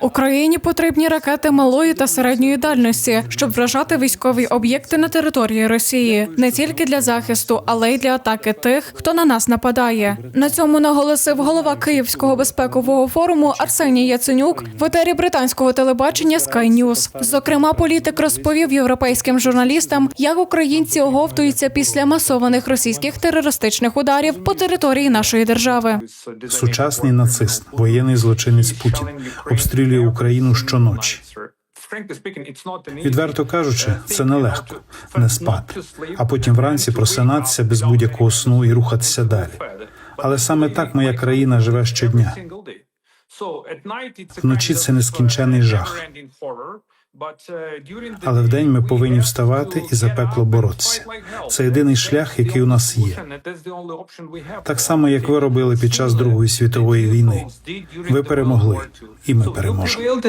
Україні потрібні ракети малої та середньої дальності, щоб вражати військові об'єкти на території Росії не тільки для захисту, але й для атаки тих, хто на нас нападає. На цьому наголосив голова Київського безпекового форуму Арсеній Яценюк в етері британського телебачення Sky News. Зокрема, політик розповів європейським журналістам, як українці оговтуються після масованих російських терористичних ударів по території нашої держави. Сучасний нацист, воєнний злочинець Путін обстрілює Україну щоночі. Відверто кажучи, це нелегко не спати, а потім вранці просинатися без будь-якого сну і рухатися далі. Але саме так моя країна живе щодня. Вночі це нескінчений жах. Але вдень ми повинні вставати і за пекло боротися. Це єдиний шлях, який у нас є. Так само, як ви робили під час Другої світової війни. Ви перемогли, і ми переможемо. переможемо.